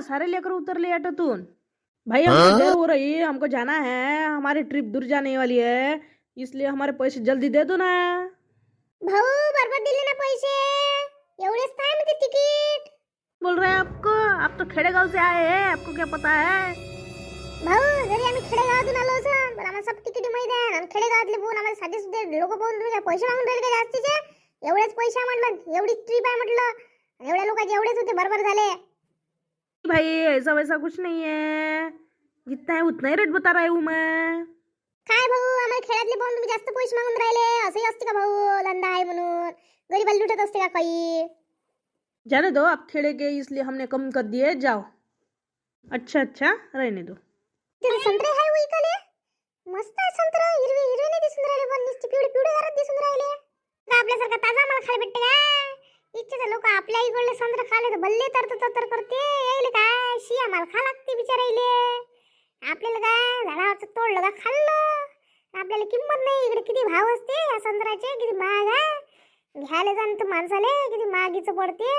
सारे लेकर उतरले ऑटोतून भाई हमको देर हो रही है हमको जाना है हमारी ट्रिप दूर जाने वाली है इसलिए हमारे पैसे जल्दी दे दो ना। भाऊ बरोबर दिले ना पैसे एवढेच काय म्हणते तिकीट। बोल रहे हैं आपको आप तो खेड़ेगांव से आए हैं आपको क्या पता है? भाऊ जरी आम्ही खेडेगावातून आलो असं पण आम्हाला सब तिकीट माहीत आहे आणि खेडेगावातले पोहून आम्हाला साधे सुधे लोक तुम्ही काय पैसे मागून राहिले का जास्तीचे? एवढेच पैसे म्हटलं एवढी ट्रिप आहे म्हटलं आणि एवढ्या लोकांचे एवढेच होते बरोबर झाले. भाई ऐसा वैसा कुछ नहीं है। जितना है उतना ही रेट बता रहा हूँ मैं। काय भाऊ आम्हाला खेळातले पाहून तुम्ही जास्त पैसे मागून राहिले. असंही असते का भाऊ लंदा आहे म्हणून? गरीबाला लुटत असते का काही? जाने दो आप खेड़े के इसलिए हमने कम कर दिए जाओ। अच्छा अच्छा रहने दो। तिथे संत्रे आहे हो इकडे मस्त आहे संत्र हिरवे हिरवे नाही दिसून राहिले पण नुसते पिवळे पिवळे जरा दिसून राहिले। का आपल्यासारखा ताजा मला खायला भेटते का? इच्छेचे लोक आपल्या इकडले संत्र खाले तर बल्ले तर तर करते. येईल काय शिया आम्हाला खा लागते बिचारायले. आपल्याला काय झाडावरचं तोडलं का खाल्लं? आपल्याला किंमत नाही. इकडे किती भाव असते या संत्र्याचे किती महाग आहे? घ्यायला जाण तर माणसाले. किती महागीचं पडते.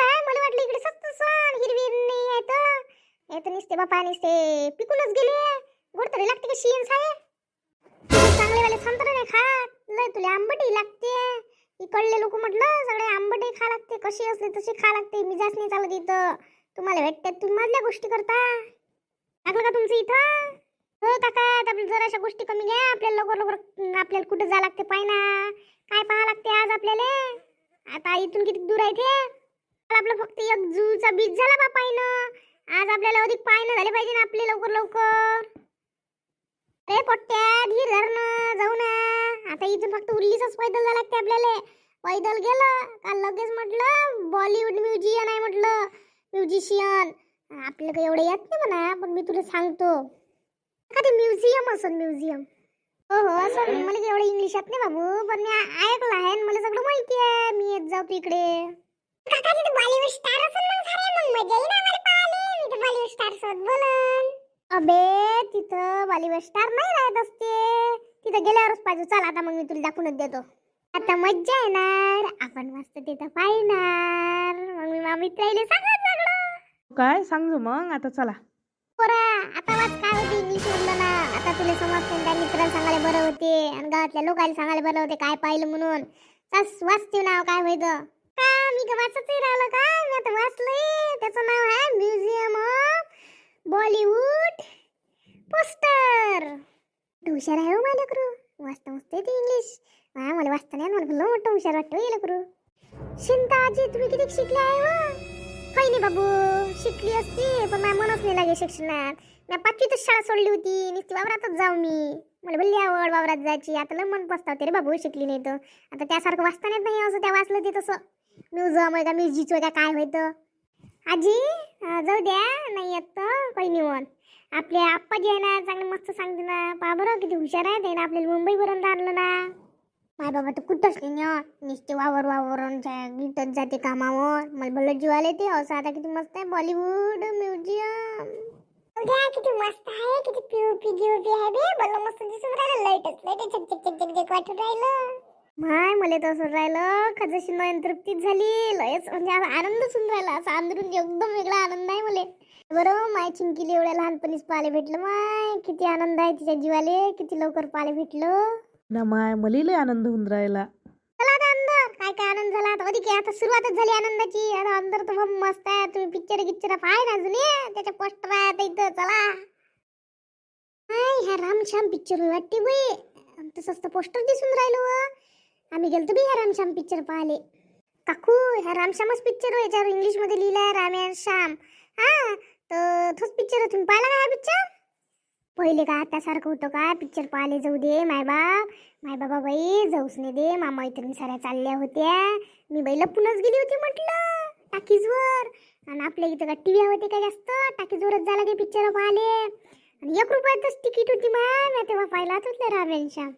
काय मला वाटलं इकडे सस्त सण हिरवी नाही आहे तर. हे तर निसते बापा निसते. पिकूनच गेले. गोड तरी लागते का शियन साहेब चांगले वाले संत्र नाही खात. लय तुला आंबटही लागते. इकडले लोक म्हटलं सगळे आंबटही खा लागते कशी असले तशी खा लागते मिजाच नाही चालत इथं. तुम्हाला भेटते तुम्ही मधल्या गोष्टी करता. लागलं का तुमचं इथं? हो काका आता आपल्या जराशा गोष्टी कमी घ्या आपल्याला लवकर लवकर आपल्याला कुठं जावं लागते पाय ना काय पाहा लागते आज आपल्याला? आता इथून किती दूर आहे ते? आपलं फक्त एक जूचा बीज झाला बा पायनं. आज आपल्याला अधिक पायनं झाले पाहिजे ना आपले लवकर लवकर. अरे पोट्ट्या धीर धर ना जाऊ ना. आता इथून फक्त उरलीच पैदल झाला लागते आपल्याला. पैदल गेलं काल लगेच म्हटलं बॉलिवूड म्युझियन आहे म्हटलं म्युझिशियन आपलं काही एवढं येत नाही म्हणा पण मी तुला सांगतो. का ते म्युझियम असन म्युझियम हो हो असं मला काही एवढं इंग्लिश येत नाही बाबू पण मी ऐकलं आहे मला सगळं माहिती आहे. मी येत जाऊ इकडे काका तिथे बॉलिवूड स्टार असेल मग झाले मग मजा येईल आम्हाला पाहिले मी तर बॉलिवूड स्टार सोबत बोलन. अबे तिथं बॉलिवूड स्टार नाही राहत असते. तिथं गेल्यावरच पाहिजे. चल आता मग मी तुला दाखवूनच देतो. आता मज्जा येणार. आपण मस्त तिथं पाहणार. मग मी माझ्या मित्राला सांगत सगळं. काय? सांग मग. आता चला. पोरा आता वाच काय होते इंग्लिश मधलं ना. आता तुला समजते त्या मित्राला सांगायला बरं होते. आणि गावातल्या लोकांना सांगायला बरं होते काय पाहिलं म्हणून. चास वाचते नाव काय होतं का? मी वाचतही राहिलं का? मी आता वाचलंय. त्याचं नाव आहे म्युझियम. Of Bollywood poster. हुशार आहे हो माझ्या लेकरू. वाचता मस्त येते इंग्लिश. हा मला वाचता नाही मला भलं मोठं हुशार वाटतं हे हो, लेकरू. शिंता आजी तुम्ही किती शिकले आहे हो? काही नाही बाबू शिकली असती पण मला मनच नाही लागे शिक्षणात. मी पाचवीतच शाळा सोडली होती नुसती वावरातच जाऊ मी. मला भल्ली आवड वावरात जायची. आता लय मन पसतावते रे बाबू शिकली नाही तर. आता त्यासारखं वाचता येत नाही असं त्या वाचलं ते तसं. म्युझियम आहे का म्युझिक आहे का काय होतं? आजी जाऊ द्या नाही येत तर काही निवन आपले आप्पाजी आहे ना चांगले मस्त सांगते ना पा बरं किती हुशार आहे ना आपल्याला मुंबईपर्यंत आणलं ना. माय बाबा तर कुठंच नाही ना नुसते वावर वावरून गीतच जाते कामावर. मला भलं जीव आले ते. असं आता किती मस्त आहे. बॉलिवूड म्युझियम. उद्या किती मस्त आहे. किती पीओपी गिओपी आहे बे. भलं मस्त दिसून राहिलं. लाईटच लाइट चक चक चक चक चक वाटून राहिलं. माय मला तर असं राहिलं खजशी नयन तृप्तीच झाली. लयच म्हणजे आता आनंदच होऊन राहिला असं अंदरून एकदम वेगळा आनंद आहे मला. बरं माय चिंकीला एवढ्या लहानपणीच पाहायला भेटलं माय. किती आनंद आहे तिच्या जीवाले. किती लवकर पाहायला भेटलं. ना माय मला लय आनंद होऊन राहिला. चला आता अंदर. काय काय आनंद झाला? आता अधिक आता सुरुवातच झाली आनंदाची. आता अंदर तर खूप मस्त आहे. तुम्ही पिक्चर गिक्चर पाहाय ना जुने त्याचे पोस्टर आहे आता इथं. चला. हाय ह्या रामश्याम पिक्चर वाटते बाई. आमचं स्वस्त पोस्टर दिसून राहिलो. आम्ही गेलतो बी ह्या रामश्याम पिक्चर पाहिले काकू ह्या रामश्यामच पिक्चर याच्यावर इंग्लिशमध्ये लिहिलाय राम श्याम हा तर तोच पिक्चर तुम्ही पाहिला का हा पिक्चर पहिले का त्यासारखं होतं का? पिक्चर पाहिले जाऊ दे माय बाप. माय बाबा बाई जाऊच नाही दे. मा मैत्रिणी साऱ्या चालल्या होत्या. मी बाई लपूनच गेली होती म्हटलं टाकीजवर. आणि आपल्या इथं का टी व्ही होते का जास्त? टाकीजवरच झाला की पिक्चर पाहिले आणि एक रुपयातच तिकीट होती माय. मी तेव्हा पाहिला राम रामेलच्या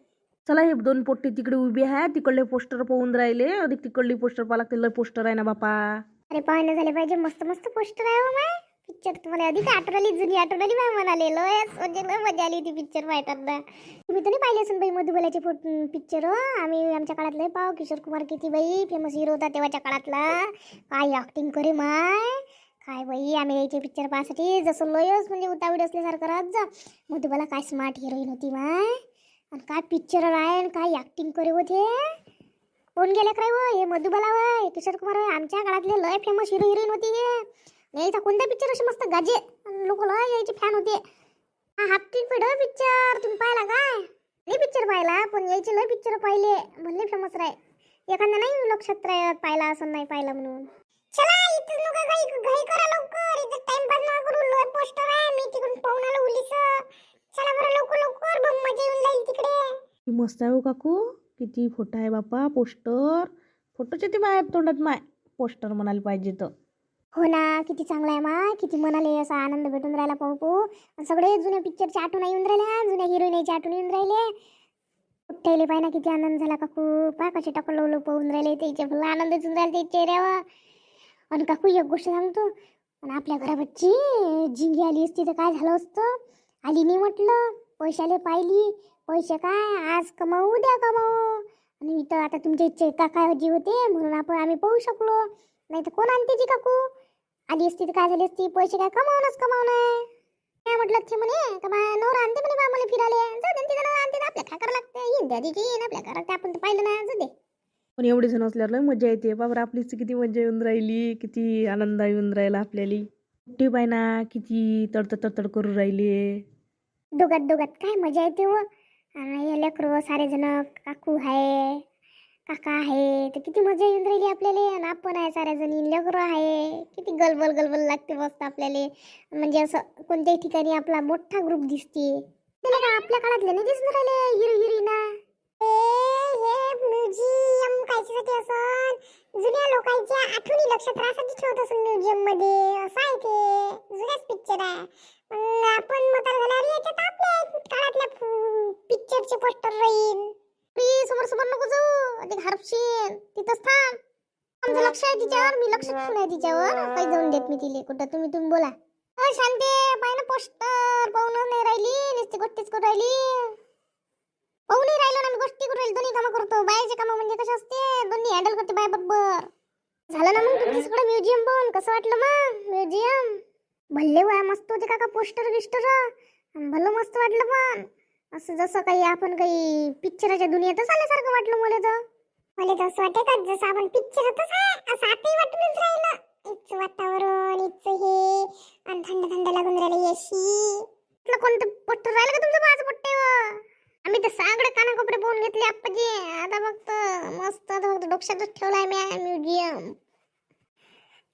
चला हे दोन पोट्टे तिकडे उभी आहे तिकडले पोस्टर पाहून राहिले. अधिक तिकडली पोस्टर पाहा लागते लय पोस्टर आहे ना बापा. अरे पाहणं झाले पाहिजे. मस्त मस्त पोस्टर आहे हो माय पिक्चर तुम्हाला अधिक आठवली? जुनी आठवली माय म्हणाले लय म्हणजे लय मजा आली होती पिक्चर पाहताना तुम्ही तर नाही पाहिले असून बाई मधुबलाचे पिक्चर हो. आम्ही आमच्या काळात लय पाव. किशोर कुमार किती बाई फेमस हिरो होता तेव्हाच्या काळातला. काय ऍक्टिंग करे माय. काय बाई आम्ही यायचे पिक्चर पाहण्यासाठी जसं लयच म्हणजे उतावडी असल्यासारखं राहत जा. मधुबाला काय स्मार्ट हिरोईन होती माय. आणि काय पिक्चर आहे आणि काय ऍक्टिंग करे होते कोण गेले काय व? हे मधुबाला वय किशोर कुमार वय आमच्या काळातले लय फेमस हिरो हिरोईन होती हे. यायचा कोणता पिक्चर असे मस्त गाजे? लोक लय यायचे फॅन होते. हा हाफ तिकीट पिक्चर तुम्ही पाहिला काय? नाही पिक्चर पाहिला पण यायचे लय पिक्चर पाहिले. म्हणले फेमस राय. एखादा नाही लक्षात राहत पाहिला असं नाही पाहिला म्हणून. चला इथून लोक घाई घाई करा लवकर. इथं टाइमपास ना करू. लोय पोस्टर आहे. मी तिकडून पाहून आलो उलीस चला बरं लवकर लवकर बघ मजा येऊन जाईल तिकडे. किती मस्त आहे हो काकू. किती फोटो आहे बापा पोस्टर फोटोचे ते बाहेर तोंडात माय पोस्टर म्हणायला पाहिजे तर. हो ना किती चांगला आहे मा किती मनाला असा आनंद भेटून राहिला पाहू पाहू आणि सगळे जुन्या पिक्चरच्या आठवण येऊन राहिल्या जुन्या हिरोईनची आठवण येऊन राहिले. उठ्ठायले पाय ना किती आनंद झाला काकू. पा कसे टाकून लवलो पाहून राहिले त्याच्या फुलं आनंद येऊन राहिले ते चेहऱ्यावर. आणि काकू एक गोष्ट सांगतो आणि आपल्या घराबच्ची झिंगी आली असती तर काय झालं असतं? आली नाही म्हटलं. पैशाले पाहिली. पैसे काय? आज कमावू उद्या कमावू. आणि इथं आता तुमच्या इच्छे काका जी होते म्हणून आपण आम्ही पाहू शकलो. नाही तर कोण आणते जी काकू? आली असती तर काय झाली असती? पैसे काय कमावूनच कमावणं काय म्हटलं ते म्हणे का बा नवरा आणते म्हणे बा मला फिरायला. जाऊ दे तिथं नवरा आणते आपल्या काय करावं लागतं? येईन त्या दिवशी येईन. आपल्या घरात ते आपण तर पाहिलं नाही. जाऊ दे. पण एवढे जण असल्यावर लय मजा येते. बाबर आपलीच किती मजा येऊन राहिली. किती आनंद येऊन राहिला आपल्याला. मोठी बाय ना किती तडतड तडतड करू राहिले. दोघात दोघात काय मजा येते व आणि सारे जण काकू आहे काका आहे तर किती मजा येऊन राहिली आपल्याला. आणि आपण आहे साऱ्या जणी लेकरं आहे किती गलबल गलबल लागते मस्त आपल्याला. म्हणजे असं कोणत्याही ठिकाणी आपला मोठा ग्रुप दिसते. त्याला का आपल्या काळातले नाही दिसून राहिले हिरो हिरोईना? हे म्युझियम कायच्यासाठी असन? जुन्या लोकांच्या आठवणी लक्षात राहण्यासाठी ठेवत असून म्युझियममध्ये असं आहे ते. जुन्याच आहे आपण म्हातार झाल्यावर याच्यात आपल्या काळातल्या पिक्चरचे पोस्टर राहील. प्लीज समोर समोर नको जाऊ. ते हरपशील. तिथंच थांब. आमचं लक्ष आहे तिच्यावर. मी लक्ष ठेवून आहे तिच्यावर. काही जाऊन देत मी तिले. कुठं तुम्ही तुम्ही बोला. अ शांते पाय ना पोस्टर पाहून नाही राहिली. नुसती गोष्टीच करून राहिली. पाहून नाही राहिलो ना मी. गोष्टी करून राहिली. दोन्ही कामं करतो. बायाचे कामं म्हणजे कसे असते? दोन्ही हँडल करते बाय बरोबर. झालं ना मग? तुमचं सगळं म्युझियम पाहून. कसं वाटलं मग? म्युझियम? भल्ले वया मस्त होते काका पोस्टर गिस्टर. भलं मस्त वाटलं पण. असं जसं काही आपण काही पिक्चराच्या दुनियेतच आल्यासारखं वाटलं मला तर. मला तर असं वाटतं का जसं आपण पिक्चरातच आहे असं आताही वाटूनच राहिलं. इथचं वातावरण इथचं हे आणि थंड थंड लागून राहिलं येशी म्हटलं कोणतं पोस्टर राहिलं का तुमचं माझं पट्टे आम्ही तर सगळे कानाकोपरे पाहून घेतले आप्पाजी. आता फक्त मस्त आता फक्त डोक्यातच ठेवलाय मी म्युझियम.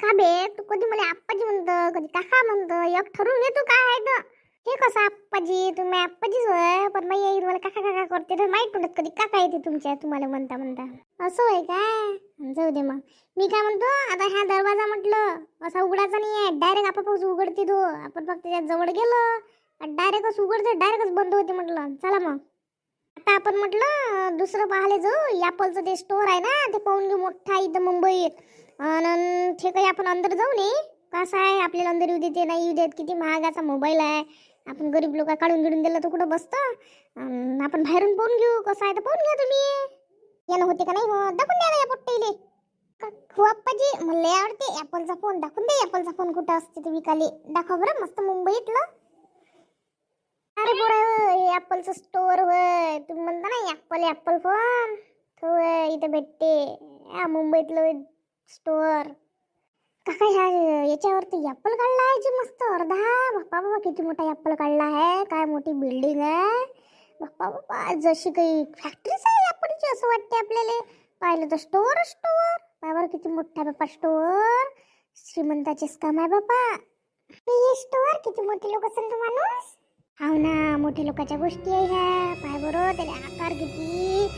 का बे तू कधी मला आप्पाजी म्हणतं कधी काका म्हणतं एक ठरवून तू काय आहे तर. हे कसं आप्पाजी तुम्ही आप्पाजीच होय पण मग आई तुम्हाला काका काका करते तर माहीत पडत कधी काका येते तुमच्या तुम्हाला म्हणता म्हणता. असं होय काय? जाऊ दे मग. मी काय म्हणतो आता ह्या दरवाजा म्हटलं असा उघडायचा नाही आहे डायरेक्ट आपापच उघडते तो. आपण फक्त त्याच्याजवळ गेलो डायरेक्टच उघडते डायरेक्टच बंद होते म्हटलं. चला मग. आता आपण म्हटलं दुसरं पाहायला जाऊ. ॲपलचं ते स्टोअर आहे ना ते पाहून घेऊ मोठा इथं मुंबईत. आणि ठीक आहे आपण अंदर जाऊ नये कसं आहे आपल्याला अंदर येऊ देते नाही येऊ देत. किती महागाचा मोबाईल आहे. आपण गरीब लोक काढून गिडून दिलं तर कुठं बसतं? आपण बाहेरून पाहून घेऊ. कसं आहे तर पाहून घ्या तुम्ही. यानं होते का नाही हो? दाखवून द्या ना या पोट्टेले हो अप्पाजी मला आवडते ॲपलचा फोन दाखवून दे ॲपलचा फोन कुठं असते ते विकाले. दाखवा बरं मस्त मुंबईतलं. अरे पोरा हे ॲपलचं स्टोअर होय. तुम्ही म्हणता ना ॲपल ॲपल फोन तो होय इथं भेटते. या मुंबईतलं स्टोअर काका ह्या याच्यावरती ॲपल काढला आहे जी मस्त अर्धा. बाप्पा बाबा किती मोठा ॲपल काढला आहे. काय मोठी बिल्डिंग आहे. बाप्पा बाप्पा जशी काही फॅक्टरीच आहे ॲपलची असं वाटते आपल्याला. पाहिलं तर स्टोअर स्टोअर बाबा किती मोठा बाप्पा स्टोअर श्रीमंताचेच काम आहे बाप्पा. हे स्टोअर किती मोठे लोक असेल तो माणूस. हाव ना मोठ्या लोकांच्या गोष्टी आहे ह्या. पाय बरोबर त्याला आकार किती.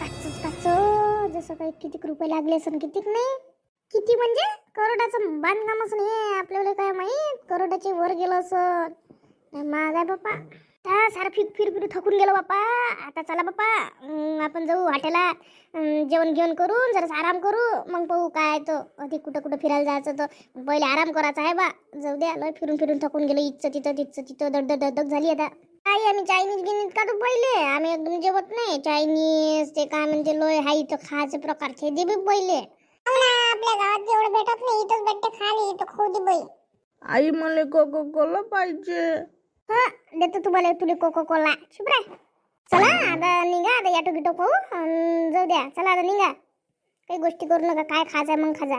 काचच काचो जसं काही किती रुपये लागले असून कितीक नाही. किती म्हणजे? करोडाचं बांधकाम असं हे आपल्याला काय माहीत? करोडाचे वर गेलं असं. महाग आहे बाप्पा. त्या सारा फिर फिर फिर थकून गेलो बाप्पा. आता चला बाप्पा. आपण जाऊ हॉटेला जेवण घेऊन करून जरा आराम करू. मग पाहू काय तो. अधिक कुठं कुठं फिरायला जायचं तर पहिले आराम करायचा आहे बा. जाऊ द्या लय फिरून फिरून थकून गेलो. इथचं तिथं तिथचं तिथं. दगदग दडदग झाली आता. काय आम्ही चायनीज गिनीज काढू पहिले? आम्ही एकदम जेवत नाही. चायनीज ते काय म्हणजे लोय हाय इथं खायचे प्रकार ते दे बी पहिले. आपल्या गावात जेवढं भेटत नाही इथंच भेटते खाली इथं खाऊ दे बाई. आई मला कोको कोला पाहिजे. हा देतो तुम्हाला तुले कोको कोला शुभ रे चला आता निघा आता याटो गिटो पाहू. अन् जाऊ द्या. चला आता निघा. काही गोष्टी करू नका. काय खायचं मग खाजा.